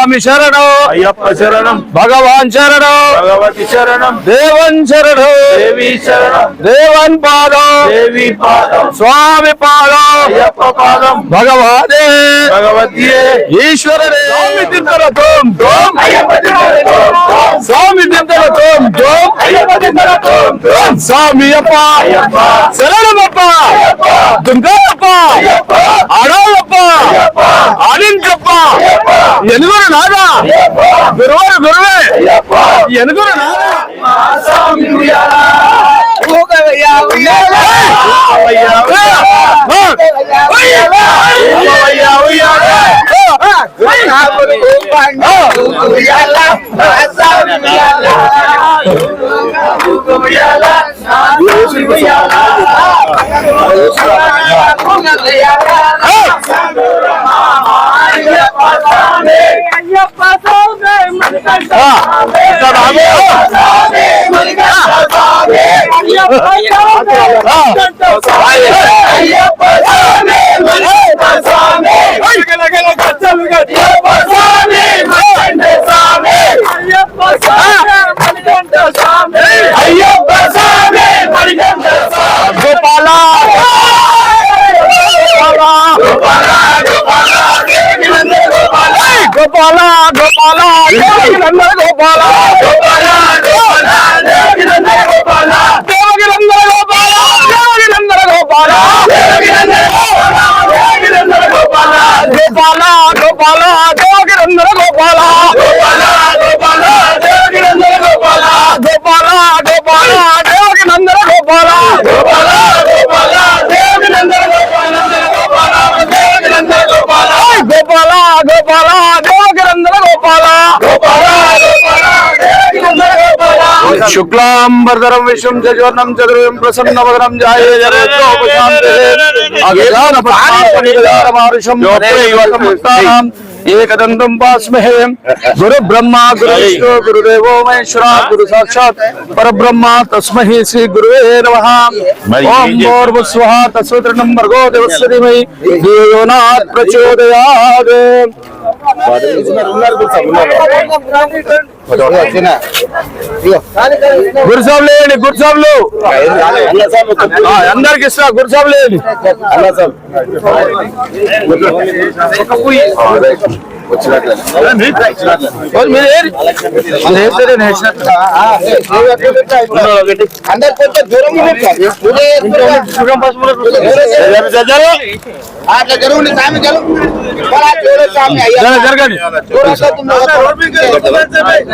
స్వామి శరణం. అయ్యప్ప శరణం. భగవాన్ శరణం. భగవతి శరణం. దేవన్ శరణం. దేవి శరణం. దేవన్ పాదం. దేవి పాదం. స్వామి పాదం. అయ్యప్ప పాదం. భగవానే. భగవద్గీత. ఈశ్వరనే స్వామి తింతల తోం తోం అయ్యప్ప తిరుమల తోం తోం. స్వామి తింతల తోం తోం అయ్యప్ప తిరుమల తోం తోం. స్వామి అప్ప. శరణమప్ప. దుర్గాయప్ప. ఆడాలప్ప ఆడించప్ప ఎనుగురు నాదా గురువారు గురువే ఎనుగురు నాదా స్వామి ఉయ్యాల. అయ్యప్ప స్వామి. ఆ, ఇక్కడ రాము. స్వామి మణికంఠ స్వామి. ఆ. అయ్యప్ప స్వామి మణికంఠ స్వామి. అయ్యప్ప స్వామి మణికంఠ స్వామి. అయ్యప్ప స్వామి మణికంఠ స్వామి. గోపాల గోపాల, గోపాల, దేవినంద గోపాల. గోపాల గోపాల దేవగిరందర గోపాల గోపాల, గోపాల, దేవినంద గోపాల. దేవగిరందర గోపాల దేవగిరందర గోపాల దేవినంద గోపాల, గోపాల. గోపాల గోపాల దేవగిరందర గోపాల గోపాల, గోపాల, దేవినంద గోపాల. గోపాల గోపాల దేవగిరందర గోపాల గోపాల, గోపాల, దేవినంద గోపాల. గోపాల, దేవినంద గోపాల. గోపాల గోపాల शुक्लांबरधरम विश्वम सज्वरम चतुर्म प्रसन्न वदनम जाये जगोपान एक दंतम पास्महे गुरु ब्रह्मा गुरु विष्णु गुरुदेव महेश्वरा गुरु साक्षात पर ब्रह्मा तस्महि श्री गुरुवे नमः ओम भूर्व स्वः तस्वतृणं भर्गो देवस्य धीमहि धियो न प्रचोदयात् గురుసాబ్ లేని గురుసాబ్లు అందరికి ఇస్తా గురుసాబ్ లేని మీరు ఏరి? మన ఏరితేనే నేర్చినట్టు. అందరు కొంచెం దూరం జర- జర- జర. అట్లా జరుగుండి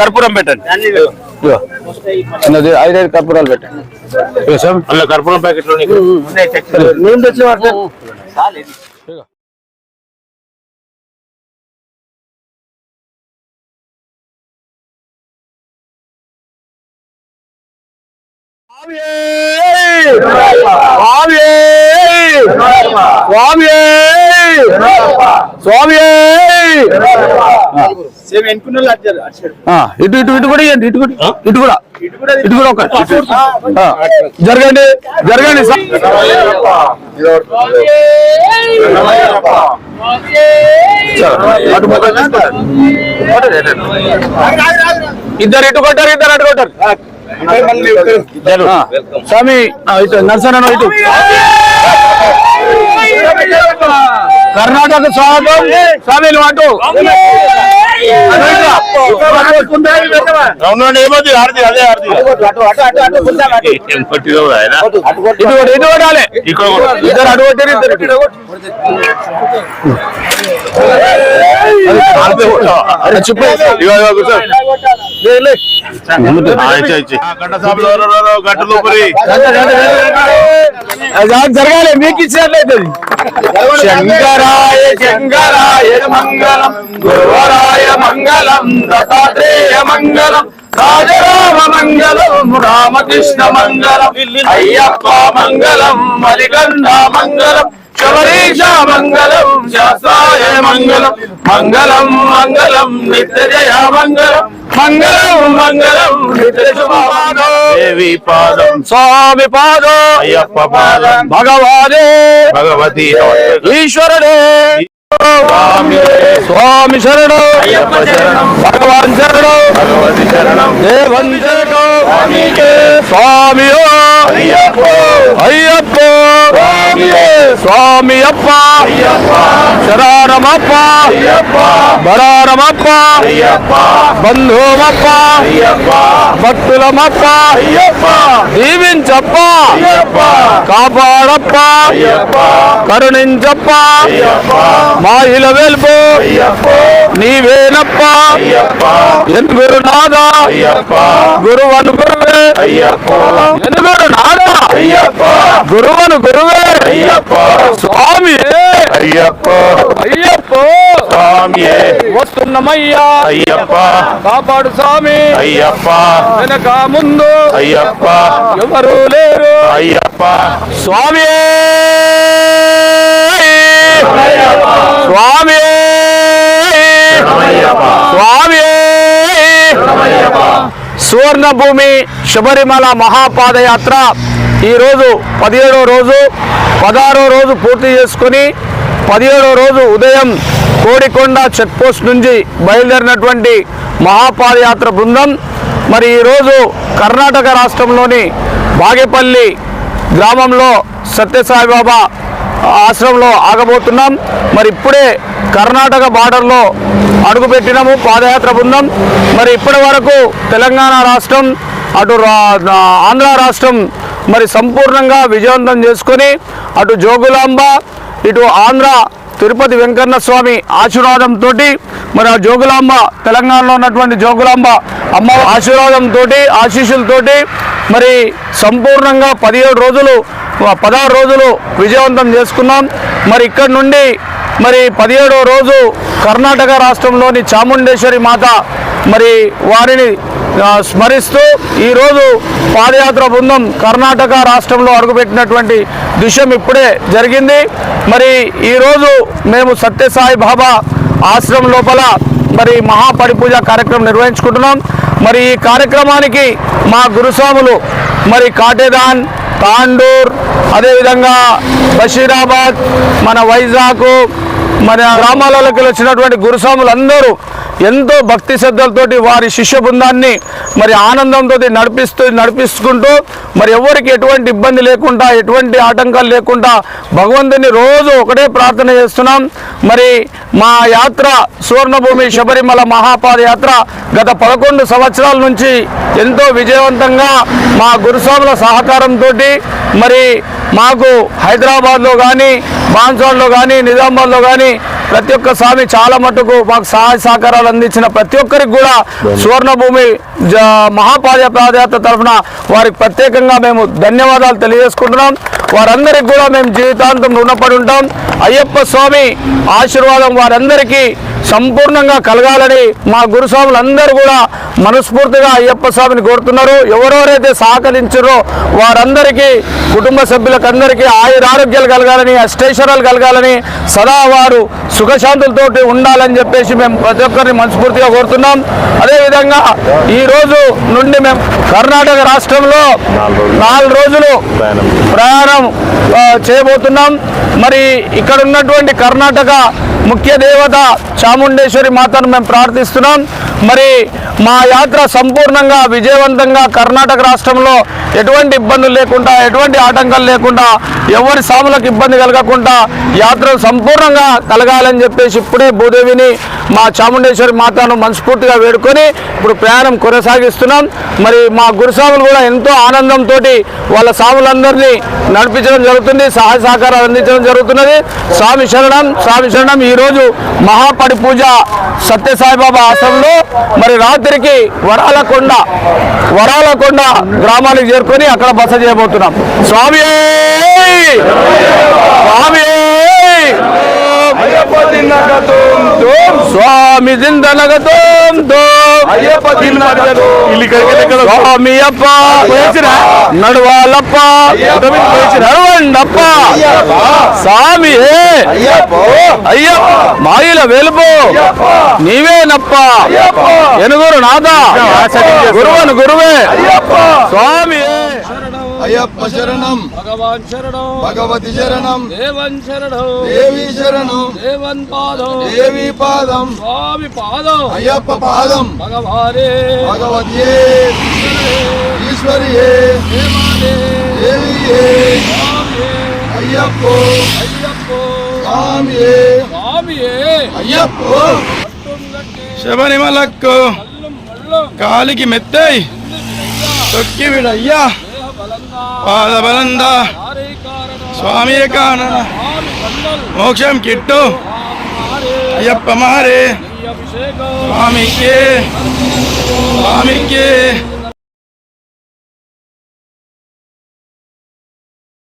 కర్పూరం పెట్టండి. చిన్నది ఐదైదు కర్పూరాలు పెట్టండి. కర్పూరం ప్యాకెట్లు నూనె తెచ్చి పట్టండి. స్వామి స్వామి స్వామి ఆ, ఇటు ఇటు ఇటు కూడా ఇవ్వండి ఇటు కూడా. ఇటు కూడా. ఇటు కూడా ఒక. జరగండి జరగండి. ఇద్దరు ఇటు కొట్టారు ఇద్దరు అటు కొట్టారు. స్వామి ఆ, ఇటు నరసన ఇటు. కర్ణాటక స్వాగతం. స్వామి నువ్వు అటు. అవునండి ఏమది అదే ఇక్కడ కూడా. ఇద్దరు అటు కొట్టారు ఇద్దరు జరగాలి మీకు ఇచ్చినట్లయితే శంకరాయ శంకరాయ మంగళం గురువరాయ మంగళం మంగళం దత్తాత్రేయ మంగళం రాజరామ మంగళం రామకృష్ణ మంగళం అయ్యప్ప మంగళం మలికండ మంగళం శబరీష మంగళం శాస్త్రాయ మంగళం మంగళం మంగళం నిత్య జయ మంగళం మంగళం మంగళం నిత్య దేవి పాదం. స్వామి పాదం. అయ్యప్ప పాదం. భగవానే. భగవతి ఈశ్వరుడే. స్వామి. శరణం. అయ్యప్ప శరణం. భగవాన్ శరణం. భగవతి శరణం. దేవన్ శరణం. స్వామియో. అయ్యప్ప. అయ్యప్ప. స్వామియే. స్వామి అప్ప అయ్యప్ప శరణమప్ప అయ్యప్ప బరారమప్ప అయ్యప్ప బంధుమప్ప అయ్యప్ప భక్తులమప్ప అయ్యప్ప దీవించప్ప అయ్యప్ప కాపాడప్ప అయ్యప్ప కరుణించప్ప అయ్యప్ప మాహిల వెల్పు అయ్యప్ప నీవేనప్ప అయ్యప్ప ఎనుగురు నాదా అయ్యప్ప గురువను గురువే అయ్యప్ప ఎనుగురు నాదా అయ్యప్ప గురువను గురువే అయ్యప్ప స్వామి! అయ్యప్ప! అయ్యప్ప! స్వామియే వస్తున్నమయ్యా! అయ్యప్ప! కాపాడు స్వామి! అయ్యప్ప! వెనక ముందు అయ్యప్ప! ఎవరు లేరు! అయ్యప్ప! స్వామి! స్వామి! స్వామి! సువర్ణ భూమి శబరిమల మహాపాదయాత్ర ఈరోజు పదిహేడో రోజు. పదహారో రోజు పూర్తి చేసుకుని పదిహేడో రోజు ఉదయం కోడికొండ చెక్పోస్ట్ నుంచి బయలుదేరినటువంటి మహాపాదయాత్ర బృందం మరి ఈరోజు కర్ణాటక రాష్ట్రంలోని బాగేపల్లి గ్రామంలో సత్యసాయిబాబా ఆశ్రమంలో ఆగబోతున్నాం. మరి ఇప్పుడే కర్ణాటక బార్డర్లో అడుగుపెట్టినాము పాదయాత్ర బృందం. మరి ఇప్పటి వరకు తెలంగాణ రాష్ట్రం అటు రా- ఆంధ్ర రాష్ట్రం మరి సంపూర్ణంగా విజయవంతం చేసుకొని అటు జోగులాంబ ఇటు ఆంధ్ర తిరుపతి వెంకన్న స్వామి ఆశీర్వాదంతో మరి ఆ జోగులాంబ తెలంగాణలో ఉన్నటువంటి జోగులాంబ అమ్మ ఆశీర్వాదంతో ఆశీస్సులతోటి మరి సంపూర్ణంగా పదిహేడు రోజులు పదహారు రోజులు విజయవంతం చేసుకున్నాం. మరి ఇక్కడ నుండి మరి పదిహేడో రోజు కర్ణాటక రాష్ట్రంలోని చాముండేశ్వరి మాత మరి వారిని స్మరిస్తూ ఈరోజు పాదయాత్ర బృందం కర్ణాటక రాష్ట్రంలో అడుగుపెట్టినటువంటి దృశ్యం ఇప్పుడే జరిగింది. మరి ఈరోజు మేము సత్యసాయి బాబా ఆశ్రమం లోపల మరి మహాపడి పూజ కార్యక్రమం నిర్వహించుకుంటున్నాం. మరి ఈ కార్యక్రమానికి మా గురుస్వాములు మరి కాటేదాన్ తాండూర్ అదేవిధంగా బషీరాబాద్ మన వైజాగ్ మన గ్రామాలలోకి వచ్చినటువంటి గురుస్వాములు అందరూ ఎంతో భక్తి శ్రద్ధలతోటి వారి శిష్య బృందాన్ని మరి ఆనందంతో నడిపిస్తూ నడిపిస్తుంటూ మరి ఎవరికి ఎటువంటి ఇబ్బంది లేకుండా ఎటువంటి ఆటంకాలు లేకుండా భగవంతుని రోజు ఒకటే ప్రార్థన చేస్తున్నాం. మరి మా యాత్ర సువర్ణభూమి శబరిమల మహాపాద యాత్ర గత పదకొండు సంవత్సరాల నుంచి ఎంతో విజయవంతంగా మా గురుస్వాముల సహకారంతో మరి మాకు హైదరాబాద్లో కానీ బాన్సాడ్లో కానీ నిజామాబాద్లో కానీ ప్రతి ఒక్క స్వామి చాలా మటుకు మాకు సహాయ సహకారాలు అందించిన ప్రతి ఒక్కరికి కూడా సువర్ణభూమి జ మహాపాద పాదయాత్ర తరఫున వారికి ప్రత్యేకంగా మేము ధన్యవాదాలు తెలియజేసుకుంటున్నాం. వారందరికి కూడా మేము జీవితాంతం రుణపడి ఉంటాం. అయ్యప్ప స్వామి ఆశీర్వాదం వారందరికీ సంపూర్ణంగా కలగాలని మా గురుస్వాములందరూ కూడా మనస్ఫూర్తిగా అయ్యప్ప స్వామిని కోరుతున్నారు. ఎవరెవరైతే సహకరించారో వారందరికీ కుటుంబ సభ్యులకందరికీ ఆయురారోగ్యాలు కలగాలని అష్టైశ్వరాలు కలగాలని సదా వారు సుఖశాంతులతోటి ఉండాలని చెప్పేసి మేము ప్రతి ఒక్కరిని మనస్ఫూర్తిగా కోరుతున్నాం. అదేవిధంగా ఈ రోజు నుండి మేము కర్ణాటక రాష్ట్రంలో నాలుగు రోజులు ప్రయాణం చేయబోతున్నాం. మరి ఇక్కడ ఉన్నటువంటి కర్ణాటక ముఖ్య దేవత చాముండేశ్వరి మాతను మేము ప్రార్థిస్తున్నాం. మరి మా యాత్ర సంపూర్ణంగా విజయవంతంగా కర్ణాటక రాష్ట్రంలో ఎటువంటి ఇబ్బందులు లేకుండా ఎటువంటి ఆటంకాలు లేకుండా ఎవరి సాములకు ఇబ్బంది కలగకుండా యాత్ర సంపూర్ణంగా కలగాలని చెప్పేసి ఇప్పుడే భూదేవిని మా చాముండేశ్వరి మాతను మనస్ఫూర్తిగా వేడుకొని ఇప్పుడు ప్రయాణం కొనసాగిస్తున్నాం. మరి మా గురుస్వాములు కూడా ఎంతో ఆనందంతో వాళ్ళ సాములందరినీ నడిపించడం జరుగుతుంది సహాయ సహకారాలు అందించడం జరుగుతున్నది. స్వామి శరణం స్వామి శరణం. ఈరోజు మహాపడి పూజ సత్యసాయిబాబా ఆశ్రమంలో. మరి రాత్రి రాత్రికి వరాలకొండ వరాలకొండ గ్రామానికి చేరుకొని అక్కడ బస చేయబోతున్నాం. స్వామి స్వామి ಸ್ವಾಮಿ ಜಿಂದನಗ ತೋಮ್ ತೋಮ್ ಅಯ್ಯಪ್ಪ ಇಲ್ಲಿ ಕಡೆಗೆ ಸ್ವಾಮಿ ಅಪ್ಪ ನಡುವಾಲಪ್ಪ ನಡುವಂಡಪ್ಪ ಸ್ವಾಮಿಯೇ ಅಯ್ಯಪ್ಪ ಮಾಯಿಲ ವೆಲುಬು ನೀವೇನಪ್ಪ ಎನಗೂರು ನಾದ ಗುರುವನು ಗುರುವೇ ಸ್ವಾಮಿಯೇ అయ్యప్ప శరణం. భగవాన్ శరణం. భగవతి శరణం. దేవన్ శరణం. దేవి శరణం. దేవన్ పాదం. దేవి పాదం. స్వామి పాదం. అయ్యప్ప పాదం. భగవానే. భగవతియే. ఈశ్వరియే. దేవియే. అయ్యప్ప. అయ్యప్పో. స్వామియే. స్వామియే. అయ్యప్ప. శబరిమలకు కాలికి మెత్తై. తొక్కి విడయ్యా. பாதபலந்தா சுவாமியை காணனா மோட்சம் கிட்டும் ஐயப்ப மாறு சுவாமிக்கு சுவாமிக்கு